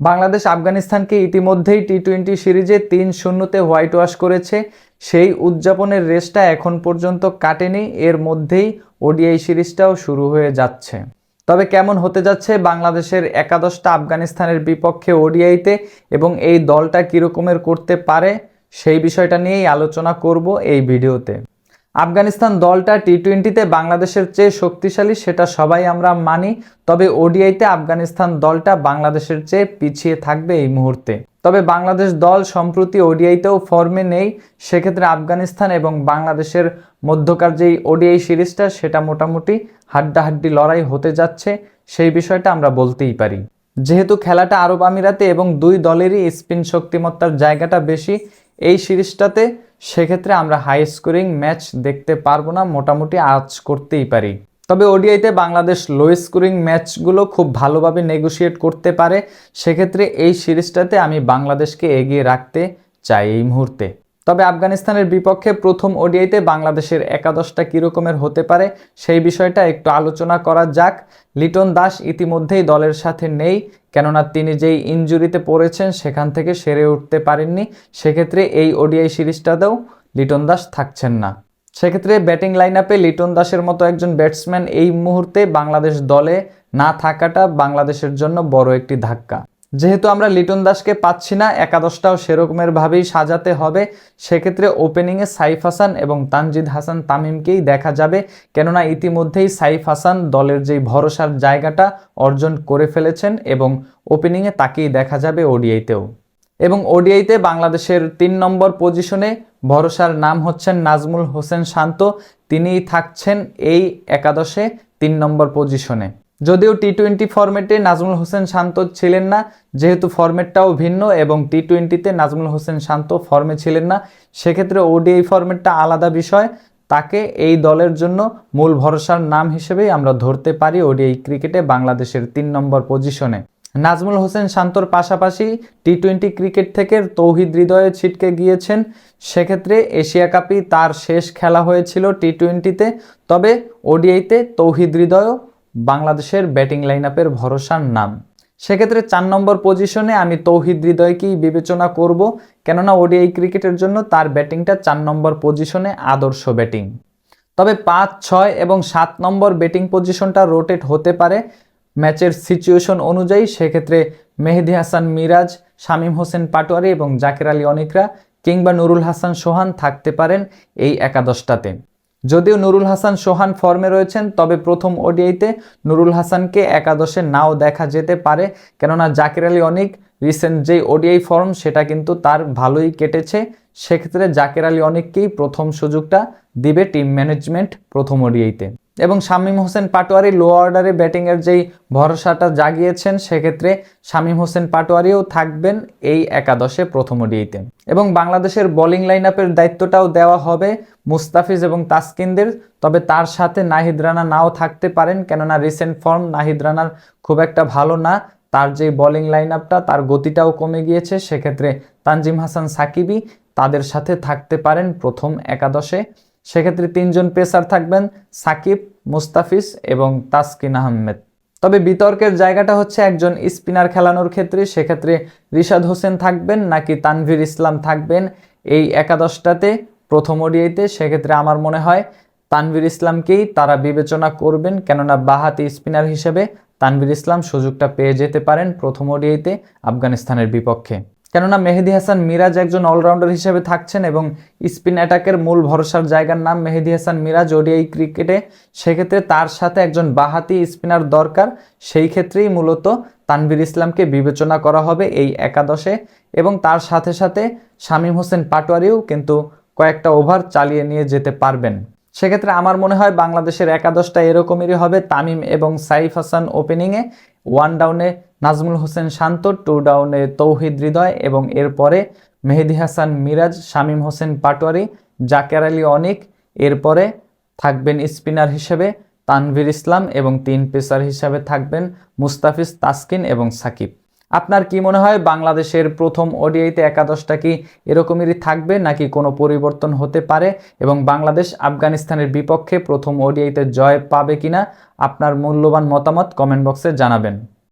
বাংলাদেশ আফগানিস্তানকে ইতিমধ্যেই T twenty সিরিজে তিন শূন্যতে হোয়াইট ওয়াশ করেছে। সেই উদযাপনের রেসটা এখন পর্যন্ত কাটেনি, এর মধ্যেই ওডিআই সিরিজটাও শুরু হয়ে যাচ্ছে। তবে কেমন হতে যাচ্ছে বাংলাদেশের একাদশটা আফগানিস্তানের বিপক্ষে ওডিআইতে এবং এই দলটা কীরকমের করতে পারে, সেই বিষয়টা নিয়েই আলোচনা করব এই ভিডিওতে। আফগানিস্তান দলটা টি টোয়েন্টিতে বাংলাদেশের চেয়ে শক্তিশালী, সেটা সবাই আমরা মানি, তবে ওডিআইতে আফগানিস্তান দলটা বাংলাদেশের চেয়ে পিছিয়ে থাকবে এই মুহূর্তে। তবে বাংলাদেশ দল সম্প্রতি ওডিআইতেও ফর্মে নেই, সেক্ষেত্রে আফগানিস্তান এবং বাংলাদেশের মধ্যকার যেই ওডিআই সিরিজটা, সেটা মোটামুটি হাড্ডাহাড্ডি লড়াই হতে যাচ্ছে, সেই বিষয়টা আমরা বলতেই পারি। যেহেতু খেলাটা আরব আমিরাতে এবং দুই দলেরই স্পিন শক্তিমত্তার জায়গাটা বেশি, এই সিরিজটাতে সেক্ষেত্রে আমরা হাই স্কোরিং ম্যাচ দেখতে পারব না, মোটামুটি আজ করতেই পারি। তবে ওডিআইতে বাংলাদেশ লো স্কোরিং ম্যাচগুলো খুব ভালোভাবে নেগোশিয়েট করতে পারে। সেক্ষেত্রে এই সিরিজটাতে আমি বাংলাদেশকে এগিয়ে রাখতে চাই এই মুহূর্তে। তবে আফগানিস্তানের বিপক্ষে প্রথম ওডিআইতে বাংলাদেশের একাদশটা কীরকমের হতে পারে সেই বিষয়টা একটু আলোচনা করা যাক। লিটন দাস ইতিমধ্যেই দলের সাথে নেই, কেননা তিনি যেই ইঞ্জুরিতে পড়েছেন সেখান থেকে সেরে উঠতে পারেননি। সেক্ষেত্রে এই ওডিআই সিরিজটাতেও লিটন দাস থাকছেন না। সেক্ষেত্রে ব্যাটিং লাইন আপে লিটন দাসের মতো একজন ব্যাটসম্যান এই মুহূর্তে বাংলাদেশ দলে না থাকাটা বাংলাদেশের জন্য বড় একটি ধাক্কা। যেহেতু আমরা লিটন দাসকে পাচ্ছি না, একাদশটাও সেরকমের ভাবেই সাজাতে হবে। সেক্ষেত্রে ওপেনিংয়ে সাইফ হাসান এবং তানজিদ হাসান তামিমকেই দেখা যাবে। কেননা ইতিমধ্যেই সাইফ হাসান দলের যেই ভরসার জায়গাটা অর্জন করে ফেলেছেন এবং ওপেনিংয়ে তাকেই দেখা যাবে ওডিআইতেও। এবং ওডিআইতে বাংলাদেশের তিন নম্বর পজিশনে ভরসার নাম হচ্ছেন নাজমুল হোসেন শান্ত। তিনিই থাকছেন এই একাদশে তিন নম্বর পজিশনে যদিও টি টোয়েন্টি ফরম্যাটে নাজমুল হোসেন শান্ত ছিলেন না, যেহেতু ফরম্যাটটাও ভিন্ন এবং টি টোয়েন্টিতে নাজমুল হোসেন শান্ত ফর্মে ছিলেন না, সেক্ষেত্রে ওডিআই ফরম্যাটটা আলাদা বিষয়। তাকে এই দলের জন্য মূল ভরসার নাম হিসেবেই আমরা ধরতে পারি ওডিআই ক্রিকেটে বাংলাদেশের তিন নম্বর পজিশনে নাজমুল হোসেন শান্তর পাশাপাশি টি টোয়েন্টি ক্রিকেট থেকে তৌহিদ হৃদয়ে ছিটকে গিয়েছেন। সেক্ষেত্রে এশিয়া কাপই তার শেষ খেলা হয়েছিল টি টোয়েন্টিতে তবে ওডিআইতে তৌহিদ হৃদয়ও বাংলাদেশের ব্যাটিং লাইন আপের ভরসার নাম। সেক্ষেত্রে চার নম্বর পজিশনে আমি তৌহিদ হৃদয়কেই বিবেচনা করব, কেননা ওডিআই ক্রিকেটের জন্য তার ব্যাটিংটা চার নম্বর পজিশনে আদর্শ ব্যাটিং। তবে পাঁচ, ছয় এবং সাত নম্বর ব্যাটিং পজিশনটা রোটেট হতে পারে ম্যাচের সিচুয়েশন অনুযায়ী। সেক্ষেত্রে মেহেদি হাসান মিরাজ, শামীম হোসেন পাটোয়ারি এবং জাকির আলী অনিকরা কিংবা নুরুল হাসান সোহান থাকতে পারেন এই একাদশটাতে। যদিও নুরুল হাসান সোহান ফর্মে রয়েছেন, তবে প্রথম ওডিআইতে নুরুল হাসানকে একাদশে নাও দেখা যেতে পারে। কেননা জাকির আলী অনিক রিসেন্ট যেই ওডিআই ফর্ম, সেটা কিন্তু তার ভালোই কেটেছে। সেক্ষেত্রে জাকির আলী অনেককেই প্রথম সুযোগটা দিবে টিম ম্যানেজমেন্ট প্রথম ওডিআইতে। এবং শামীম হোসেন পাটোয়ারি লো অর্ডারে ব্যাটিংয়ের যেই ভরসাটা জাগিয়েছেন, সেক্ষেত্রে শামীম হোসেন পাটোয়ারিও থাকবেন এই একাদশে প্রথম ওডিআইতে। এবং বাংলাদেশের বোলিং লাইন আপের দায়িত্বটাও দেওয়া হবে মুস্তাফিজ এবং তাসকিনদের, তবে তার সাথে নাহিদ রানা নাও থাকতে পারেন, কেননা রিসেন্ট ফর্ম নাহিদ রানার খুব একটা ভালো না। তার যে বোলিং লাইন আপটা তার গতিটাও কমে গিয়েছে। সেক্ষেত্রে তানজিম হাসান সাকিবই তাদের সাথে থাকতে পারেন প্রথম একাদশে। সেক্ষেত্রে তিনজন পেসার থাকবেন, সাকিব, মুস্তাফিজ এবং তাসকিন আহমেদ। তবে বিতর্কের জায়গাটা হচ্ছে একজন স্পিনার খেলানোর ক্ষেত্রে। সেক্ষেত্রে রিশাদ হোসেন থাকবেন নাকি তানভীর ইসলাম থাকবেন এই একাদশটাতে। প্রথম ওডিআইতে, সেক্ষেত্রে আমার মনে হয় তানভীর ইসলামকেই তারা বিবেচনা করবেন, কেননা বাহাতি স্পিনার হিসেবে তানভীর ইসলাম সুযোগটা পেয়ে যেতে পারেন প্রথম ওডিআইতে আফগানিস্তানের বিপক্ষে। কেননা মেহেদি হাসান মিরাজ একজন অলরাউন্ডার হিসেবে থাকছেন এবং স্পিন অ্যাটাকের মূল ভরসার জায়গার নাম মেহেদি হাসান মিরাজ ওডিআই ক্রিকেটে। সেক্ষেত্রে তার সাথে একজন বাহাতি স্পিনার দরকার, সেই ক্ষেত্রেই মূলত তানভীর ইসলামকে বিবেচনা করা হবে এই একাদশে। এবং তার সাথে সাথে শামীম হোসেন পাটোয়ারিও কিন্তু কয়েকটা ওভার চালিয়ে নিয়ে যেতে পারবেন। সেক্ষেত্রে আমার মনে হয় বাংলাদেশের একাদশটা এরকমেরই হবে। তামিম এবং সাইফ হাসান ওপেনিংয়ে ওয়ান ডাউনে নাজমুল হোসেন শান্ত, টু ডাউনে তৌহিদ হৃদয় এবং এরপরে মেহেদি হাসান মিরাজ, শামীম হোসেন পাটোয়ারি, জাকের আলী অনিক, এরপরে থাকবেন স্পিনার হিসেবে তানভীর ইসলাম এবং তিন পেসার হিসাবে থাকবেন মুস্তাফিজ তাসকিন এবং সাকিব। আপনার কি মনে হয় বাংলাদেশের প্রথম ওডিআইতে একাদশটা কি এরকমেরই থাকবে নাকি কোনো পরিবর্তন হতে পারে? এবং বাংলাদেশ আফগানিস্তানের বিপক্ষে প্রথম ওডিআইতে জয় পাবে কিনা? আপনার মূল্যবান মতামত কমেন্ট বক্সে জানাবেন।